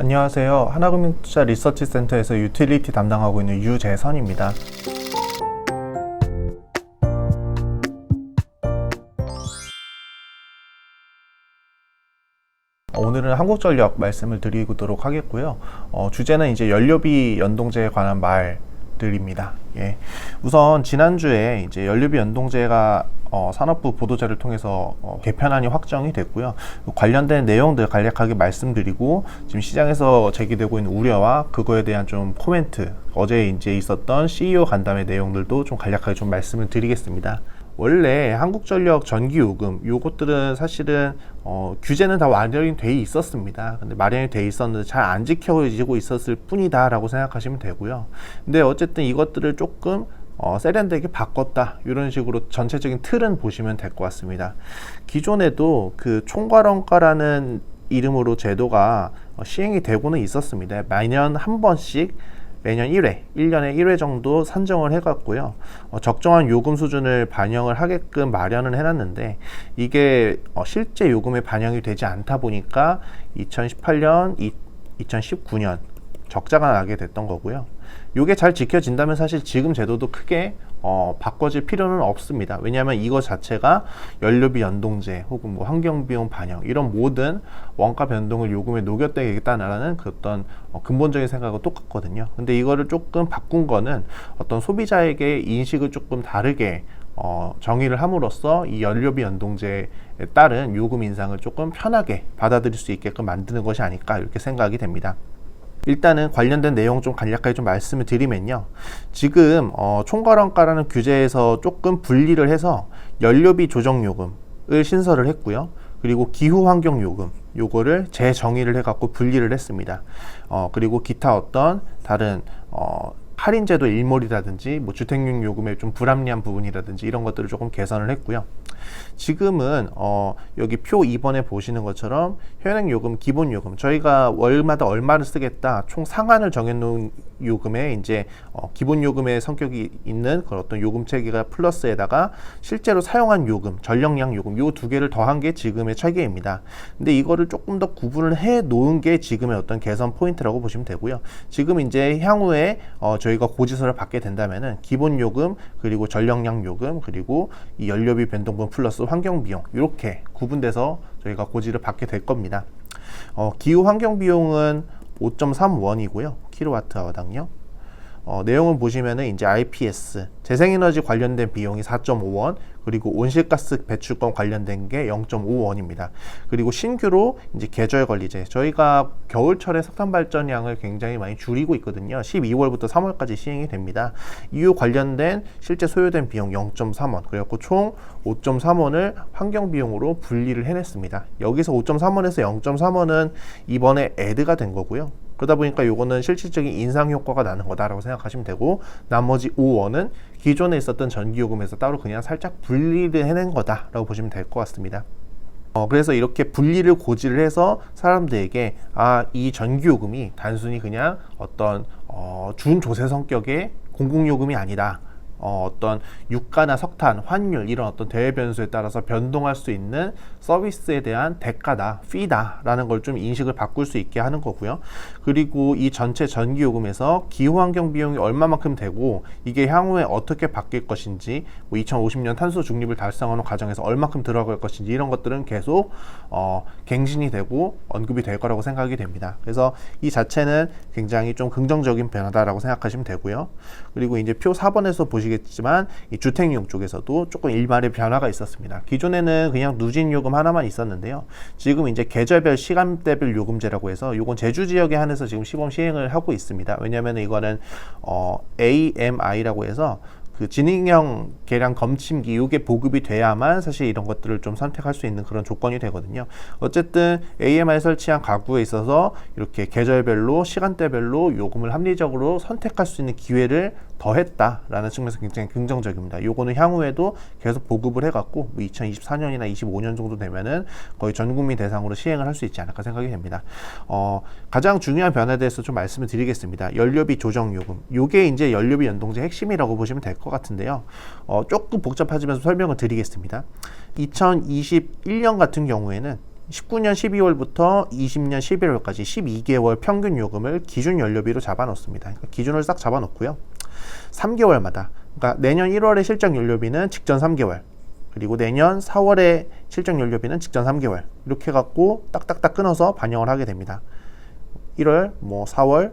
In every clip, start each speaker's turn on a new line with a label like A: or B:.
A: 안녕하세요. 하나금융투자 리서치센터에서 유틸리티 담당하고 있는 유재선입니다. 오늘은 한국전력 말씀을 드리도록 하겠고요. 어, 주제는 이제 연료비 연동제에 관한 말 들입니다. 예. 우선 지난주에 이제 연료비 연동제가 어, 산업부 보도자를 통해서 어, 개편안이 확정이 됐고요. 관련된 내용들 간략하게 말씀드리고 지금 시장에서 제기되고 있는 우려와 그거에 대한 좀 코멘트 어제 이제 있었던 CEO 간담회 내용들도 좀 간략하게 좀 말씀을 드리겠습니다. 원래 한국전력 전기요금 요것들은 사실은 어, 규제는 다 마련이 돼 있었습니다. 근데 마련이 돼 있었는데 잘 안 지켜지고 있었을 뿐이다라고 생각하시면 되고요. 근데 어쨌든 이것들을 조금 어, 세련되게 바꿨다 이런 식으로 전체적인 틀은 보시면 될 것 같습니다. 기존에도 그 총괄원가라는 이름으로 제도가 어, 시행이 되고는 있었습니다. 매년 한 번씩 매년 1회, 1년에 1회 정도 산정을 해갔고요. 어, 적정한 요금 수준을 반영을 하게끔 마련을 해놨는데 이게 어, 실제 요금에 반영이 되지 않다 보니까 2018년, 이, 2019년 적자가 나게 됐던 거고요. 이게 잘 지켜진다면 사실 지금 제도도 크게 어, 바꿔질 필요는 없습니다. 왜냐하면 이거 자체가 연료비 연동제 혹은 뭐 환경비용 반영 이런 모든 원가 변동을 요금에 녹여내겠다는 그 어떤 어, 근본적인 생각과 똑같거든요. 근데 이거를 조금 바꾼 거는 어떤 소비자에게 인식을 조금 다르게 어, 정의를 함으로써 이 연료비 연동제에 따른 요금 인상을 조금 편하게 받아들일 수 있게끔 만드는 것이 아닐까 이렇게 생각이 됩니다. 일단은 관련된 내용 좀 간략하게 좀 말씀을 드리면요. 지금 어, 총괄원가라는 규제에서 조금 분리를 해서 연료비 조정 요금을 신설을 했고요. 그리고 기후 환경 요금 요거를 재정의를 해갖고 분리를 했습니다. 어, 그리고 기타 어떤 다른 어, 할인제도 일몰이라든지 뭐 주택용 요금의 좀 불합리한 부분이라든지 이런 것들을 조금 개선을 했고요. 지금은 어 여기 표 2번에 보시는 것처럼 현행 요금, 기본 요금 저희가 월마다 얼마를 쓰겠다 총 상한을 정해놓은 요금에 이제 어 기본 요금의 성격이 있는 그런 어떤 요금 체계가 플러스에다가 실제로 사용한 요금, 전력량 요금 요 두 개를 더한 게 지금의 체계입니다. 근데 이거를 조금 더 구분을 해 놓은 게 지금의 어떤 개선 포인트라고 보시면 되고요. 지금 이제 향후에 어 저희 가 고지서를 받게 된다면은 기본 요금 그리고 전력량 요금 그리고 이 연료비 변동분 플러스 환경 비용 이렇게 구분돼서 저희가 고지를 받게 될 겁니다. 어, 기후 환경 비용은 5.3원이고요. 킬로와트아워당요. 어, 내용을 보시면은 이제 IPS 재생에너지 관련된 비용이 4.5원 그리고 온실가스 배출권 관련된 게 0.5원입니다. 그리고 신규로 이제 계절 관리제 저희가 겨울철에 석탄 발전량을 굉장히 많이 줄이고 있거든요. 12월부터 3월까지 시행이 됩니다. 이후 관련된 실제 소요된 비용 0.3원 그래갖고 총 5.3원을 환경 비용으로 분리를 해냈습니다. 여기서 5.3원에서 0.3원은 이번에 애드가 된 거고요. 그러다 보니까 요거는 실질적인 인상 효과가 나는 거다라고 생각하시면 되고 나머지 5원은 기존에 있었던 전기요금에서 따로 그냥 살짝 분리를 해낸 거다라고 보시면 될 것 같습니다. 어, 그래서 이렇게 분리를 고지를 해서 사람들에게 아, 이 전기요금이 단순히 그냥 어떤 어, 준조세 성격의 공공요금이 아니다. 어, 어떤 유가나 석탄, 환율 이런 어떤 대외 변수에 따라서 변동할 수 있는 서비스에 대한 대가다, 피다라는 걸 좀 인식을 바꿀 수 있게 하는 거고요. 그리고 이 전체 전기 요금에서 기후 환경 비용이 얼마만큼 되고 이게 향후에 어떻게 바뀔 것인지, 뭐 2050년 탄소 중립을 달성하는 과정에서 얼마큼 들어갈 것인지 이런 것들은 계속 어, 갱신이 되고 언급이 될 거라고 생각이 됩니다. 그래서 이 자체는 굉장히 좀 긍정적인 변화다라고 생각하시면 되고요. 그리고 이제 표 4번에서 보시 보시겠지만 이 주택용 쪽에서도 조금 일말의 변화가 있었습니다. 기존에는 그냥 누진 요금 하나만 있었는데요. 지금 이제 계절별 시간대별 요금제라고 해서 이건 제주 지역에 한해서 지금 시범 시행을 하고 있습니다. 왜냐하면 이거는 어, AMI라고 해서 그 지능형 계량 검침기 이게 보급이 돼야만 사실 이런 것들을 좀 선택할 수 있는 그런 조건이 되거든요. 어쨌든 AMI 설치한 가구에 있어서 이렇게 계절별로 시간대별로 요금을 합리적으로 선택할 수 있는 기회를 더했다라는 측면에서 굉장히 긍정적입니다. 요거는 향후에도 계속 보급을 해갖고 2024년이나 뭐 25년 정도 되면은 거의 전 국민 대상으로 시행을 할 수 있지 않을까 생각이 됩니다. 어, 가장 중요한 변화에 대해서 좀 말씀을 드리겠습니다. 연료비 조정 요금. 요게 이제 연료비 연동제 핵심이라고 보시면 될 것 같은데요. 어, 조금 복잡하지만 설명을 드리겠습니다. 2021년 같은 경우에는 19년 12월부터 20년 11월까지 12개월 평균 요금을 기준 연료비로 잡아놓습니다. 그러니까 기준을 싹 잡아놓고요. 3개월마다 그러니까 내년 1월에 실적 연료비는 직전 3개월 그리고 내년 4월에 실적 연료비는 직전 3개월 이렇게 갖고 딱딱딱 끊어서 반영을 하게 됩니다. 1월, 뭐 4월,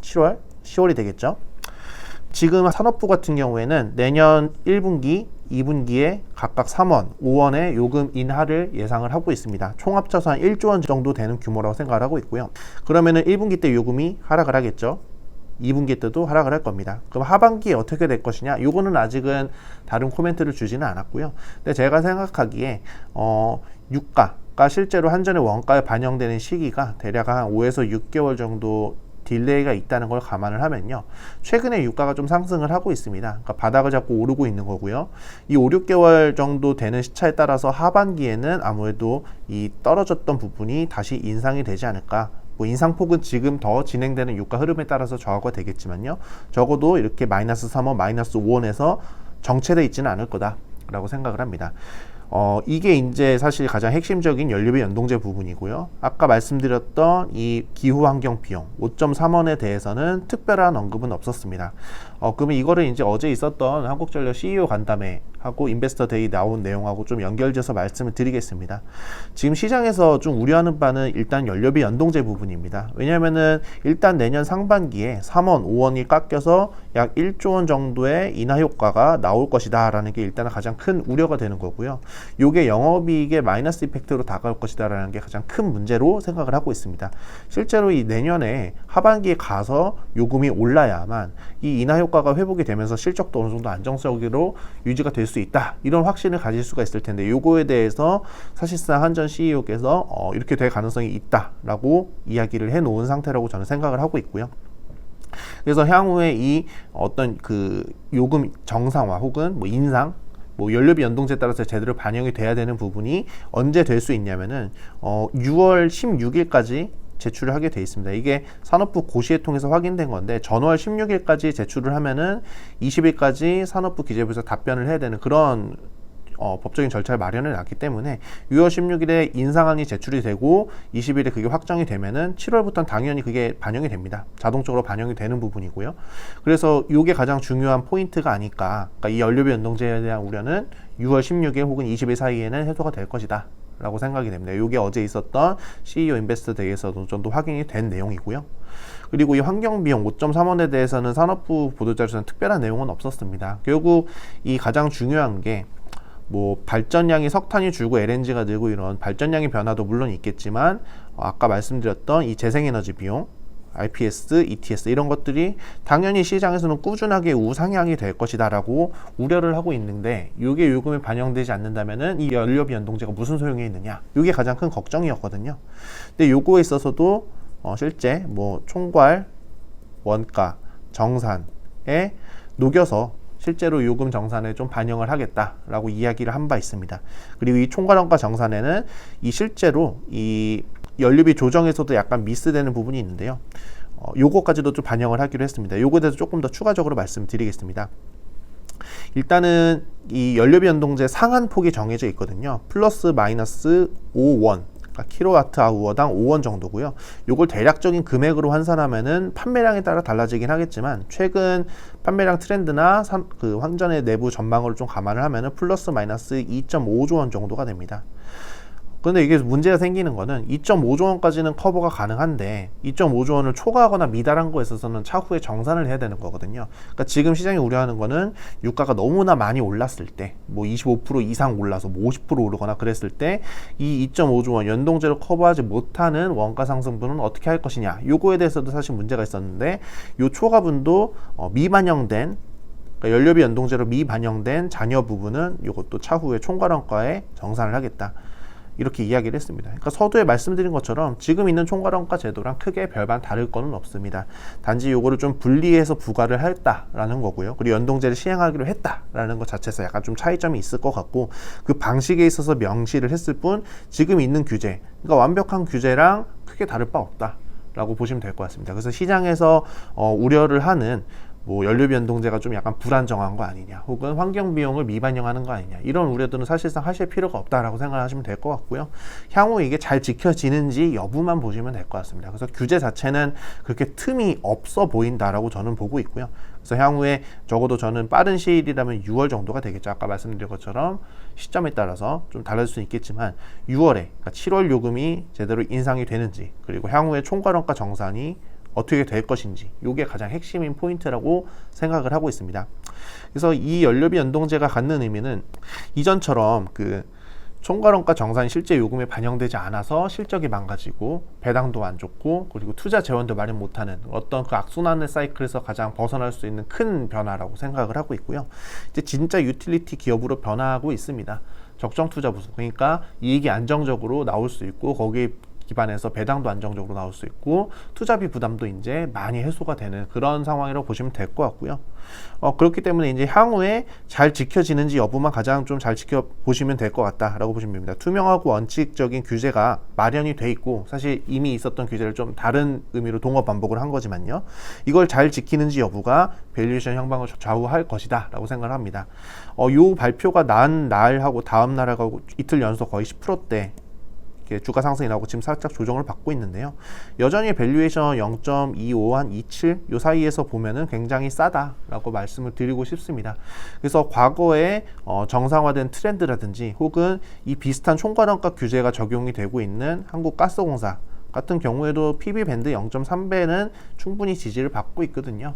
A: 7월, 10월이 되겠죠. 지금 산업부 같은 경우에는 내년 1분기, 2분기에 각각 3원, 5원의 요금 인하를 예상을 하고 있습니다. 총 합쳐서 한 1조 원 정도 되는 규모라고 생각을 하고 있고요. 그러면은 1분기 때 요금이 하락을 하겠죠. 2분기 때도 하락을 할 겁니다. 그럼 하반기에 어떻게 될 것이냐? 요거는 아직은 다른 코멘트를 주지는 않았고요. 근데 제가 생각하기에 어 유가가 실제로 한전의 원가에 반영되는 시기가 대략 한 5에서 6개월 정도 딜레이가 있다는 걸 감안을 하면요. 최근에 유가가 좀 상승을 하고 있습니다. 그러니까 바닥을 잡고 오르고 있는 거고요. 이 5, 6개월 정도 되는 시차에 따라서 하반기에는 아무래도 이 떨어졌던 부분이 다시 인상이 되지 않을까 뭐 인상폭은 지금 더 진행되는 유가 흐름에 따라서 저하가 되겠지만요. 적어도 이렇게 마이너스 3원, 마이너스 5원에서 정체돼 있지는 않을 거다라고 생각을 합니다. 어, 이게 이제 사실 가장 핵심적인 연료비 연동제 부분이고요. 아까 말씀드렸던 이 기후 환경 비용 5.3원에 대해서는 특별한 언급은 없었습니다. 어, 그러면 이거를 이제 어제 있었던 한국전력 CEO 간담회 하고 인베스터 데이 나온 내용하고 좀 연결돼서 말씀을 드리겠습니다. 지금 시장에서 좀 우려하는 바는 일단 연료비 연동제 부분입니다. 왜냐하면은 일단 내년 상반기에 3원, 5원이 깎여서 약 1조 원 정도의 인하 효과가 나올 것이다라는 게 일단은 가장 큰 우려가 되는 거고요. 요게 영업이익의 마이너스 이펙트로 다가올 것이다라는 게 가장 큰 문제로 생각을 하고 있습니다. 실제로 이 내년에 하반기에 가서 요금이 올라야만 이 인하 효과가 회복이 되면서 실적도 어느 정도 안정적으로 유지가 될수 있다. 이런 확신을 가질 수가 있을 텐데 요거에 대해서 사실상 한전 CEO께서 어, 이렇게 될 가능성이 있다라고 이야기를 해 놓은 상태라고 저는 생각을 하고 있고요. 그래서 향후에 이 어떤 그 요금 정상화 혹은 뭐 인상 뭐 연료비 연동제에 따라서 제대로 반영이 돼야 되는 부분이 언제 될 수 있냐면은 어 6월 16일까지 제출을 하게 돼 있습니다. 이게 산업부 고시에 통해서 확인된 건데 전월 16일까지 제출을 하면은 20일까지 산업부 기재부에서 답변을 해야 되는 그런 어, 법적인 절차를 마련해 놨기 때문에 6월 16일에 인상안이 제출이 되고 20일에 그게 확정이 되면은 7월부터는 당연히 그게 반영이 됩니다. 자동적으로 반영이 되는 부분이고요. 그래서 이게 가장 중요한 포인트가 아닐까. 그러니까 이 연료비 연동제에 대한 우려는 6월 16일 혹은 20일 사이에는 해소가 될 것이다. 라고 생각이 됩니다. 이게 어제 있었던 CEO 인베스터 대회에서도 좀더 확인이 된 내용이고요. 그리고 이 환경 비용 5.3원에 대해서는 산업부 보도자료에서는 특별한 내용은 없었습니다. 결국 이 가장 중요한 게 뭐 발전량이 석탄이 줄고 LNG가 늘고 이런 발전량의 변화도 물론 있겠지만 어, 아까 말씀드렸던 이 재생에너지 비용 IPS, ETS 이런 것들이 당연히 시장에서는 꾸준하게 우상향이 될 것이다라고 우려를 하고 있는데 이게 요금에 반영되지 않는다면은 이 연료비 연동제가 무슨 소용이 있느냐? 이게 가장 큰 걱정이었거든요. 근데 요거에 있어서도 어 실제 뭐 총괄, 원가, 정산에 녹여서 실제로 요금 정산에 좀 반영을 하겠다라고 이야기를 한 바 있습니다. 그리고 이 총괄원가 정산에는 이 실제로 이 연료비 조정에서도 약간 미스되는 부분이 있는데요. 어, 요거까지도 좀 반영을 하기로 했습니다. 요거에 대해서 조금 더 추가적으로 말씀드리겠습니다. 일단은 이 연료비 연동제 상한 폭이 정해져 있거든요. 플러스 마이너스 5원. 그러니까 킬로와트 아우어당 5원 정도고요. 요걸 대략적인 금액으로 환산하면은 판매량에 따라 달라지긴 하겠지만 최근 판매량 트렌드나 산, 그 환전의 내부 전망을 좀 감안을 하면은 플러스 마이너스 2.5조 원 정도가 됩니다. 근데 이게 문제가 생기는 거는 2.5조 원까지는 커버가 가능한데 2.5조 원을 초과하거나 미달한 거에 있어서는 차후에 정산을 해야 되는 거거든요. 그러니까 지금 시장이 우려하는 거는 유가가 너무나 많이 올랐을 때, 뭐 25% 이상 올라서 뭐 50% 오르거나 그랬을 때 이 2.5조 원 연동제로 커버하지 못하는 원가 상승분은 어떻게 할 것이냐. 요거에 대해서도 사실 문제가 있었는데 요 초과분도 어, 미반영된 그러니까 연료비 연동제로 미반영된 잔여 부분은 이것도 차후에 총괄원가에 정산을 하겠다. 이렇게 이야기를 했습니다. 그러니까 서두에 말씀드린 것처럼 지금 있는 총괄원가 제도랑 크게 별반 다를 거는 없습니다. 단지 요거를 좀 분리해서 부과를 했다라는 거고요. 그리고 연동제를 시행하기로 했다라는 것 자체에서 약간 좀 차이점이 있을 것 같고 그 방식에 있어서 명시를 했을 뿐 지금 있는 규제, 그러니까 완벽한 규제랑 크게 다를 바 없다. 라고 보시면 될 것 같습니다. 그래서 시장에서 어, 우려를 하는 뭐 연료비 연동제가 좀 약간 불안정한 거 아니냐, 혹은 환경 비용을 미반영하는 거 아니냐 이런 우려들은 사실상 하실 필요가 없다라고 생각하시면 될 것 같고요. 향후 이게 잘 지켜지는지 여부만 보시면 될 것 같습니다. 그래서 규제 자체는 그렇게 틈이 없어 보인다라고 저는 보고 있고요. 그래서 향후에 적어도 저는 빠른 시일이라면 6월 정도가 되겠죠. 아까 말씀드린 것처럼 시점에 따라서 좀 달라질 수 있겠지만 6월에 그러니까 7월 요금이 제대로 인상이 되는지 그리고 향후에 총괄원가 정산이 어떻게 될 것인지 이게 가장 핵심인 포인트라고 생각을 하고 있습니다. 그래서 이 연료비 연동제가 갖는 의미는 이전처럼 그 총괄원가 정산이 실제 요금에 반영되지 않아서 실적이 망가지고 배당도 안 좋고 그리고 투자 재원도 마련 못하는 어떤 그 악순환의 사이클에서 가장 벗어날 수 있는 큰 변화라고 생각을 하고 있고요. 이제 진짜 유틸리티 기업으로 변화하고 있습니다. 적정 투자 부수 그러니까 이익이 안정적으로 나올 수 있고 거기에 기반해서 배당도 안정적으로 나올 수 있고 투자비 부담도 이제 많이 해소가 되는 그런 상황이라고 보시면 될 것 같고요. 어, 그렇기 때문에 이제 향후에 잘 지켜지는지 여부만 가장 좀 잘 지켜보시면 될 것 같다라고 보시면 됩니다. 투명하고 원칙적인 규제가 마련이 돼 있고 사실 이미 있었던 규제를 좀 다른 의미로 동업 반복을 한 거지만요. 이걸 잘 지키는지 여부가 밸류에이션 향방을 좌우할 것이다 라고 생각을 합니다. 어, 요 발표가 난 날하고 다음 날하고 이틀 연속 거의 10%대 이렇게 주가 상승이 나오고 지금 살짝 조정을 받고 있는데요. 여전히 밸류에이션 0.25한 27 요 사이에서 보면은 굉장히 싸다라고 말씀을 드리고 싶습니다. 그래서 과거에 어, 정상화된 트렌드라든지 혹은 이 비슷한 총괄원가 규제가 적용이 되고 있는 한국가스공사 같은 경우에도 PB 밴드 0.3배는 충분히 지지를 받고 있거든요.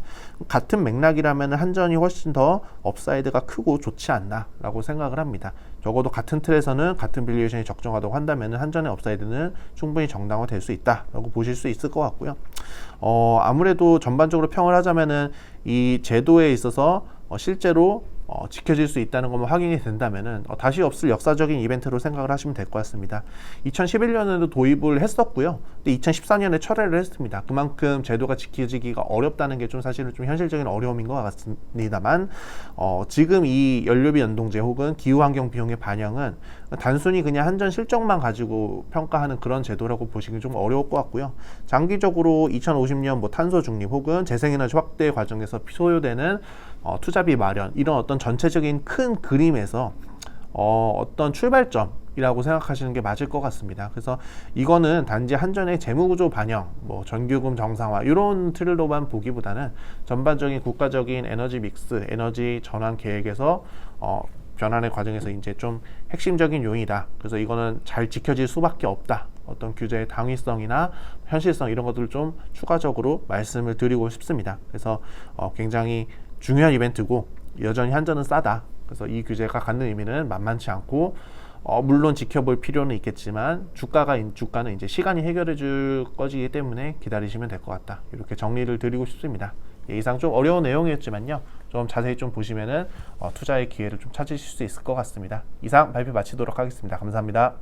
A: 같은 맥락이라면 한전이 훨씬 더 업사이드가 크고 좋지 않나라고 생각을 합니다. 적어도 같은 틀에서는 같은 밸류에이션이 적정하다고 한다면 한전의 업사이드는 충분히 정당화될 수 있다라고 보실 수 있을 것 같고요. 어, 아무래도 전반적으로 평을 하자면은 이 제도에 있어서 어, 실제로 어, 지켜질 수 있다는 것만 확인이 된다면은 어, 다시 없을 역사적인 이벤트로 생각을 하시면 될 것 같습니다. 2011년에도 도입을 했었고요. 근데 2014년에 철회를 했습니다. 그만큼 제도가 지켜지기가 어렵다는 게 좀 사실은 좀 현실적인 어려움인 것 같습니다만 어, 지금 이 연료비 연동제 혹은 기후환경 비용의 반영은 단순히 그냥 한전 실적만 가지고 평가하는 그런 제도라고 보시기 좀 어려울 것 같고요. 장기적으로 2050년 뭐 탄소 중립 혹은 재생에너지 확대 과정에서 소요되는 어, 투자비 마련 이런 어떤 전체적인 큰 그림에서 어, 어떤 출발점 이라고 생각하시는 게 맞을 것 같습니다. 그래서 이거는 단지 한전의 재무구조 반영, 뭐 전기요금 정상화 이런 틀로만 보기보다는 전반적인 국가적인 에너지 믹스, 에너지 전환 계획에서 어, 변환의 과정에서 이제 좀 핵심적인 요인이다. 그래서 이거는 잘 지켜질 수밖에 없다. 어떤 규제의 당위성이나 현실성 이런 것들을 좀 추가적으로 말씀을 드리고 싶습니다. 그래서 어, 굉장히 중요한 이벤트고 여전히 한전은 싸다. 그래서 이 규제가 갖는 의미는 만만치 않고 어, 물론 지켜볼 필요는 있겠지만 주가가 주가는 이제 시간이 해결해 줄 거지기 때문에 기다리시면 될 것 같다. 이렇게 정리를 드리고 싶습니다. 예, 이상 좀 어려운 내용이었지만요. 좀 자세히 좀 보시면은 어, 투자의 기회를 좀 찾으실 수 있을 것 같습니다. 이상 발표 마치도록 하겠습니다. 감사합니다.